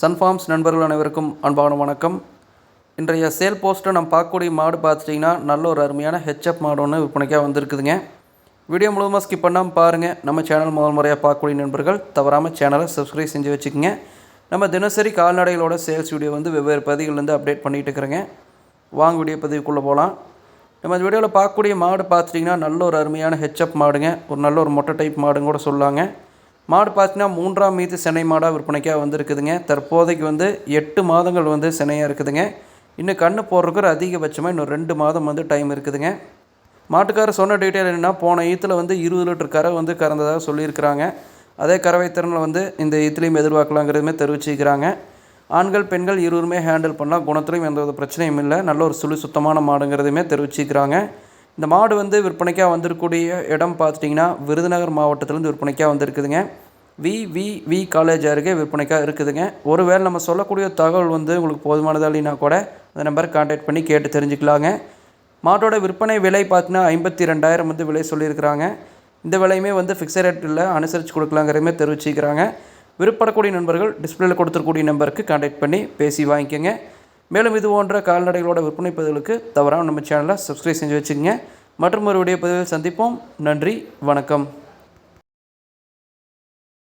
Sun Farms நண்பர்கள் அனைவருக்கும் அன்பான வணக்கம். இன்றைய சேல் போஸ்ட்டை நம்ம பார்க்கக்கூடிய மாடு பார்த்துட்டிங்கன்னா நல்ல ஒரு அருமையான ஹெச்எப் மாடு ஒன்று விற்பனைக்காக வந்திருக்குதுங்க. வீடியோ முழுவதுமாக ஸ்கிப் பண்ணாமல் பாருங்கள் நம்ம சேனல் முதல் முறையாக பார்க்கக்கூடிய நண்பர்கள் தவறாமல் சேனலை சப்ஸ்கிரைப் செஞ்சு வச்சுக்கோங்க. நம்ம தினசரி கால்நடைகளோட சேல்ஸ் வீடியோ வந்து வெவ்வேறு பதிவுலேருந்து அப்டேட் பண்ணிகிட்டு இருக்கிறேங்க. வாங்க வீடியோ பதிவுக்குள்ளே போகலாம் நம்ம இந்த வீடியோவில் பார்க்கக்கூடிய மாடு பார்த்துட்டிங்கன்னா நல்ல ஒரு அருமையான ஹெச்எப் மாடுங்க. ஒரு நல்ல ஒரு மொட்டை டைப் மாடுங்க கூட சொல்லாங்க. மாடு பார்த்தீங்கன்னா மூன்றாம் மீது சென்னை மாடாக விற்பனைக்காக வந்திருக்குதுங்க. தற்போதைக்கு வந்து எட்டு மாதங்கள் வந்து சினையாக இருக்குதுங்க. இன்னும் கண்ணு போடுறதுக்கு ஒரு அதிகபட்சமாக இன்னும் ரெண்டு மாதம் வந்து டைம் இருக்குதுங்க. மாட்டுக்காரர் சொன்ன டீட்டெயில் என்னென்னா போன ஈத்தில் வந்து இருபது லிட்டர் கரை வந்து கறந்ததாக சொல்லியிருக்கிறாங்க. அதே கறவை திறனில் வந்து இந்த ஈத்துலேயும் எதிர்பார்க்கலாங்கிறதுமே தெரிவிச்சிருக்கிறாங்க. ஆண்கள் பெண்கள் இருவருமே ஹேண்டில் பண்ணலாம் குணத்துலையும் எந்த ஒரு பிரச்சனையும் இல்லை. நல்ல ஒரு சுழி சுத்தமான மாடுங்கிறதுமே தெரிவிச்சிக்கிறாங்க இந்த மாடு வந்து விற்பனைக்காக வந்திருக்கக்கூடிய இடம் பார்த்துட்டிங்கன்னா விருதுநகர் மாவட்டத்திலேருந்து விற்பனைக்காக வந்திருக்குதுங்க. வி வி வி காலேஜ் அருகே விற்பனைக்காக இருக்குதுங்க. ஒருவேளை நம்ம சொல்லக்கூடிய தகவல் வந்து உங்களுக்கு போதுமானதா இல்லைனா கூட அந்த நம்பருக்கு கான்டாக்ட் பண்ணி கேட்டு தெரிஞ்சுக்கலாங்க. மாட்டோட விற்பனை விலை பார்த்தீங்கன்னா ஐம்பத்தி ரெண்டாயிரம் வந்து விலை சொல்லியிருக்கிறாங்க. இந்த விலையுமே வந்து ஃபிக்ஸட் ரேட்டில் அனுசரித்து கொடுக்கலாங்கிறதுமே தெரிவிச்சிக்கிறாங்க. விருப்பப்படக்கூடிய நண்பர்கள் டிஸ்பிளேல கொடுத்துருக்கூடிய நம்பருக்கு கான்டாக்ட் பண்ணி பேசி வாங்கிக்கோங்க. மேலும் இது போன்ற கால்நடைகளோட விற்பனை பதிவுகளுக்கு தவறாமல் நம்ம சேனலை சப்ஸ்கிரைப் செஞ்சு வச்சுக்கோங்க. மற்றும் ஒரு வீடியோ பதிவில் சந்திப்போம். நன்றி வணக்கம்.